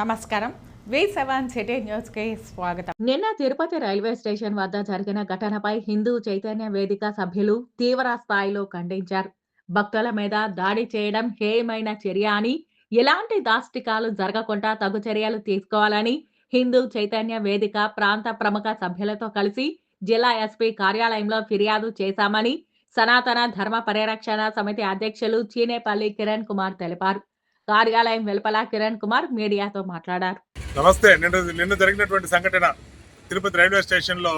నమస్కారం. వి seven city న్యూస్కి స్వాగతం. నిన్న తిరుపతి రైల్వే స్టేషన్ వద్ద జరిగిన ఘటనపై హిందూ చైతన్య వేదిక సభ్యులు తీవ్ర స్థాయిలో ఖండించారు. భక్తుల మీద దాడి చేయడం హేయమైన చర్య అని ఎలాంటి దాష్టికాలు జరగకుండా తగు చర్యలు తీసుకోవాలని హిందూ చైతన్య వేదిక ప్రాంత ప్రముఖ సభ్యులతో కలిసి జిల్లా ఎస్పీ కార్యాలయంలో ఫిర్యాదు చేశామని సనాతన ధర్మ పరిరక్షణ సమితి అధ్యక్షులు చీనేపల్లి కిరణ్ కుమార్ తెలిపారు. కార్యాలయం వెలుపల కిరణ్ కుమార్ మీడియాతో మాట్లాడారు. నమస్తే నిన్న నిన్న జరిగినటువంటి సంఘటన తిరుపతి రైల్వే స్టేషన్లో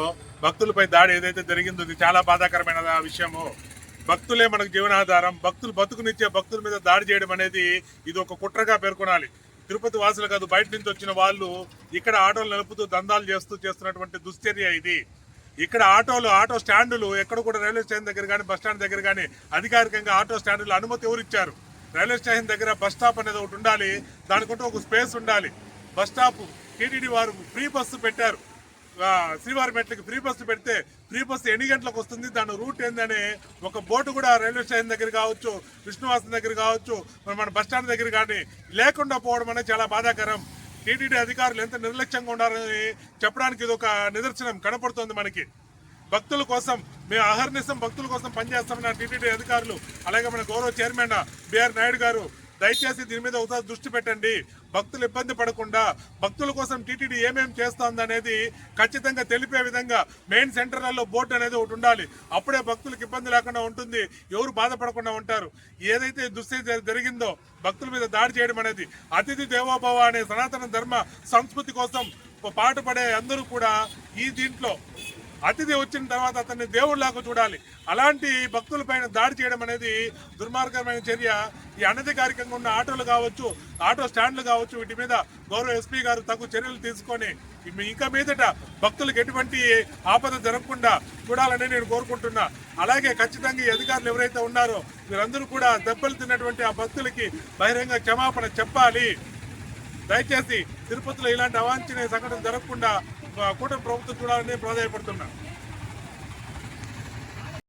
భక్తులపై దాడి ఏదైతే జరిగిందో ఇది చాలా బాధాకరమైన విషయము. భక్తులే మనకు జీవనాధారం భక్తులు బతుకునిచ్చే భక్తుల మీద దాడి చేయడం అనేది ఇది ఒక కుట్రగా పేర్కొనాలి. తిరుపతి వాసులు కాదు బయట నుంచి వచ్చిన వాళ్ళు ఇక్కడ ఆటోలు నలుపుతూ దందాలు చేస్తూ చేస్తున్నటువంటి దుశ్చర్య ఇది. ఇక్కడ ఆటోలు ఆటో స్టాండులు ఎక్కడ కూడా రైల్వే స్టేషన్ దగ్గర కానీ బస్ స్టాండ్ దగ్గర కానీ అధికారికంగా ఆటో స్టాండులు అనుమతి ఎవరు ఇచ్చారు రైల్వే స్టేషన్ దగ్గర బస్ స్టాప్ అనేది ఒకటి ఉండాలి. దానికంటూ ఒక స్పేస్ ఉండాలి. బస్ స్టాప్ టీటీడీ వారు ఫ్రీ బస్సు పెట్టారు. శ్రీవారి మెట్లకి ఫ్రీ బస్సు పెడితే ఫ్రీ బస్సు ఎన్ని గంటలకు వస్తుంది? దాని రూట్ ఏందని ఒక బోర్డు కూడా రైల్వే స్టేషన్ దగ్గర కావచ్చు విష్ణువాసం దగ్గర కావచ్చు మన బస్ స్టాండ్ దగ్గర కానీ లేకుండా పోవడం అనేది చాలా బాధాకరం. టీటీడీ అధికారులు ఎంత నిర్లక్ష్యంగా ఉన్నారని చెప్పడానికి ఇది ఒక నిదర్శనం కనపడుతుంది మనకి. భక్తుల కోసం మేము అహర్నిశం భక్తుల కోసం పనిచేస్తామన్న టీటీడీ అధికారులు అలాగే మన గౌరవ చైర్మన్ బిఆర్ నాయుడు గారు దయచేసి దీని మీద ఒకసారి దృష్టి పెట్టండి. భక్తులు ఇబ్బంది పడకుండా భక్తుల కోసం టీటీడీ ఏమేమి చేస్తోంది అనేది ఖచ్చితంగా తెలిపే విధంగా మెయిన్ సెంటర్లలో బోర్డు అనేది ఒకటి ఉండాలి. అప్పుడే భక్తులకు ఇబ్బంది లేకుండా ఉంటుంది. ఎవరు బాధపడకుండా ఉంటారు. ఏదైతే దుస్థితి జరిగిందో భక్తుల మీద దాడి చేయడం అనేది అతిథి దేవోభవ అనే సనాతన ధర్మ సంస్కృతి కోసం పాటుపడే అందరూ కూడా ఈ దీంట్లో అతిథి వచ్చిన తర్వాత అతన్ని దేవుళ్ళాగా చూడాలి. అలాంటి భక్తులపైన దాడి చేయడం అనేది దుర్మార్గమైన చర్య. ఈ అనధికారికంగా ఉన్న ఆటోలు కావచ్చు ఆటో స్టాండ్లు కావచ్చు వీటి మీద గౌరవ ఎస్పీ గారు తగు చర్యలు తీసుకొని ఇంకా మీదట భక్తులకు ఎటువంటి ఆపద జరగకుండా చూడాలని నేను కోరుకుంటున్నా. అలాగే ఖచ్చితంగా ఈ అధికారులు ఎవరైతే ఉన్నారో వీరందరూ కూడా దెబ్బలు తిన్నటువంటి ఆ భక్తులకి బహిరంగ క్షమాపణ చెప్పాలి. దయచేసి తిరుపతిలో ఇలాంటి అవాంఛనీయ సంఘటన జరగకుండా కూటమి ప్రభుత్వం చూడాలని ప్రాధాయపడుతున్నాను